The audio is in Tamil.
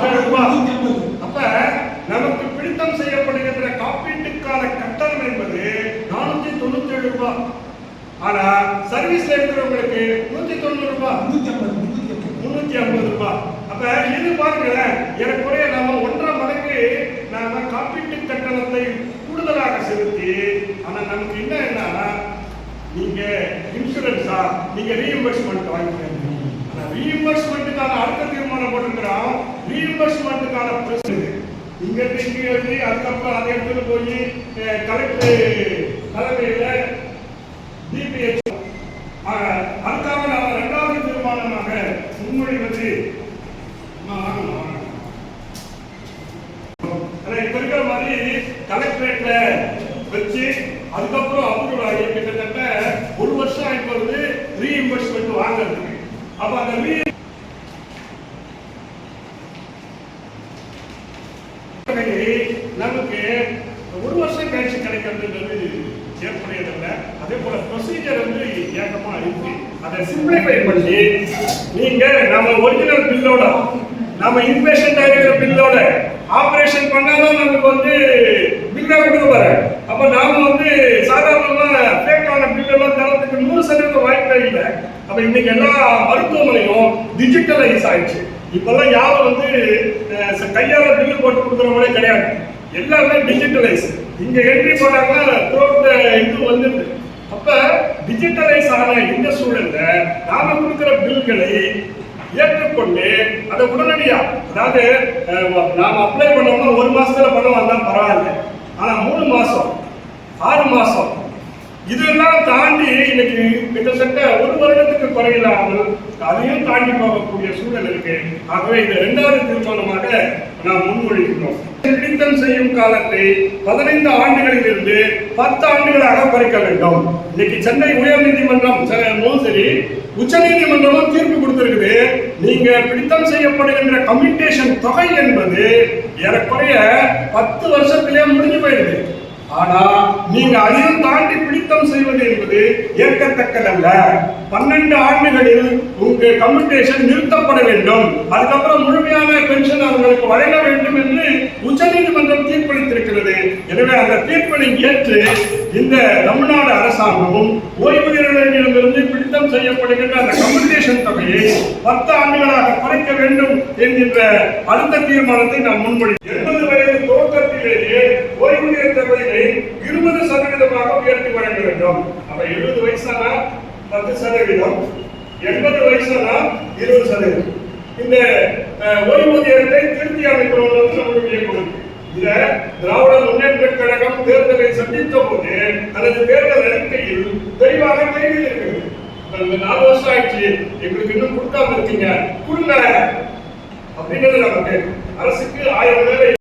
அப்ப நமக்கு பிடித்தம் செய்யப்படுகின்ற காப்பீட்டுக்கான கட்டணம் என்பது நானூத்தி தொண்ணூத்தி ஏழு ரூபாய். ஆனா சர்வீஸ்ல இருக்கிறவங்களுக்கு நூத்தி தொண்ணூறு ரூபாய். நூத்தி ஐம்பது, முன்னூத்தி ஐம்பது. ரூபாய். அப்ப இது பாருங்களேன் ஏறக்குறைய நாம ஒன்றரை மடங்கு நாம காப்பீட்டு கட்டணத்தை கூடுதலாக செலுத்தி ஆனா நமக்கு என்ன என்னன்னா நீங்க இன்சூரன்ஸா நீங்க ரீஇம்பர்ஸ்மெண்ட் வாங்கிக்கிறீங்க ஆனா ரீஇம்பர்ஸ்மெண்ட்டுக்கான அடுத்த தீர்மானம் போட்டுக்கிறோம் ரீஇம்பர்ஸ்மெண்ட்டுக்கான பிரச்சனை இங்க இங்க எழுதி அதுக்கப்புறம் அதை எடுத்துட்டு போய் கலெக்டர் தலைமையில் டிபிஎச் ஆக, அதுக்காக நாம ரெண்டாவது தீர்மானமாக முன்மொழிவது அம்மா, இப்ப இருக்கிற மாதிரி கலெக்டரேட்ல வச்சு அதுக்கப்புறம் அப்ரூவல் ஆகி கிட்டத்தட்ட ஒரு வருஷம் ஆயிட்டு வருது ரீஇம்பர்ஸ்மெண்ட் வாங்குறதுக்கு. அப்ப அந்த ரீ நமக்கு ஒரு வருஷம் கழிச்சு கிடைக்கிறதுன்றது ஏற்புடையதில்ல. அதே போல ப்ரொசீஜர் வந்து ஏகமா இருக்கு. அதை சிம்பிளிஃபை பண்ணி நீங்க நம்ம ஒரிஜினல் பில்லோட நம்ம இன்பேஷன் ஆகிற பில்லோட ஆபரேஷன் பண்ணாதான் நமக்கு வந்து பில்லை கொடுக்க வர அப்ப நாம வந்து சாதாரணமா ஃபேக்கான பில்லெல்லாம் தரத்துக்கு நூறு சதவீதம் வாய்ப்பே இல்லை. அப்ப இன்னைக்கு எல்லா மருத்துவமனையும் டிஜிட்டலைஸ் ஆயிடுச்சு. இப்பெல்லாம் யாரும் வந்து கையால போட்டு கொடுக்குறவங்களே கிடையாது. எல்லாமே டிஜிட்டலைஸ் இங்க என்ட்ரி போனாங்கன்னா இது வந்துருது. அப்ப டிஜிட்டலைஸ் ஆன இந்த சூழல்ல நாம கொடுக்குற பில்களை ஏற்றுக்கொண்டு அதை உடனடியா அதாவது நாம அப்ளை பண்ணோம்னா ஒரு மாசத்துல பணம் வந்தா பரவாயில்ல. ஆனா மூணு மாசம் ஆறு மாசம் இதெல்லாம் தாண்டி இன்னைக்கு கிட்டத்தட்ட ஒரு வருடம் குறையில்லாமல் அதையும் தாண்டி போகக்கூடிய சூழல் இருக்கு. ஆகவே இந்த இரண்டாவது தீர்மானமாக நாம் முன்மொழிகிறோம் பிடித்தம் செய்யும் காலத்தை பதினைந்து ஆண்டுகளிலிருந்து பத்து ஆண்டுகளாக குறைக்க வேண்டும். இன்னைக்கு சென்னை உயர்நீதிமன்றம் நீதிமன்றம் சரி உச்சநீதிமன்றமும் தீர்ப்பு கொடுத்திருக்குது. நீங்க பிடித்தம் செய்யப்படுகின்ற கம்யூட்டேஷன் தொகை என்பது ஏறக்குறைய பத்து வருஷத்திலே முடிஞ்சு போயிடுது. ஆனா நீங்க அதையும் தாண்டி பிடித்தம் செய்வது என்பது ஏற்கத்தக்கதல்ல. பன்னெண்டு ஆண்டுகளில் உங்க கம்யூட்டேஷன் நிறுத்தப்பட வேண்டும். அதுக்கப்புறம் முழுமையான பென்ஷன் அவங்களுக்கு வழங்க வேண்டும் என்று உச்சநீதிமன்றம் தீர்ப்பளித்திருக்கிறது. எனவே அந்த தீர்ப்பினை ஏற்று இந்த தமிழ்நாடு அரசாங்கமும் ஓய்வூதியர்களிடமிருந்து பிடித்தம் செய்யப்படுகின்ற அந்த கம்யூனிகேஷன் தொகையை பத்து ஆண்டுகளாக குறைக்க வேண்டும் என்கின்ற அடுத்த தீர்மானத்தை நாம் முன்மொழி எண்பது வயது ஓய்வூதிய ஓய்வூதியர் இருபது சதவீதமாக உயர்த்தி வழங்க வேண்டும். அப்ப எழுபது வயசானா? பத்து சதவீதம். எண்பது வயசானா? இருபது சதவீதம். இந்த ஓய்வூதியத்தை திருத்தி அமைக்கணும் நம்மளுடைய கொள்கை இத திராவிட முன்னேற்ற கழகம் தேர்தலை சந்தித்த போது அல்லது தேர்தல் அறிக்கையில் தெளிவாக தெரிவித்திருக்கிறது நாலு வருஷம் ஆயிடுச்சு. எங்களுக்கு இன்னும் கொடுக்காம இருக்கீங்க. கொடுங்க. அப்படிங்கிறது நமக்கு அரசுக்கு ஆயிரம் வேலை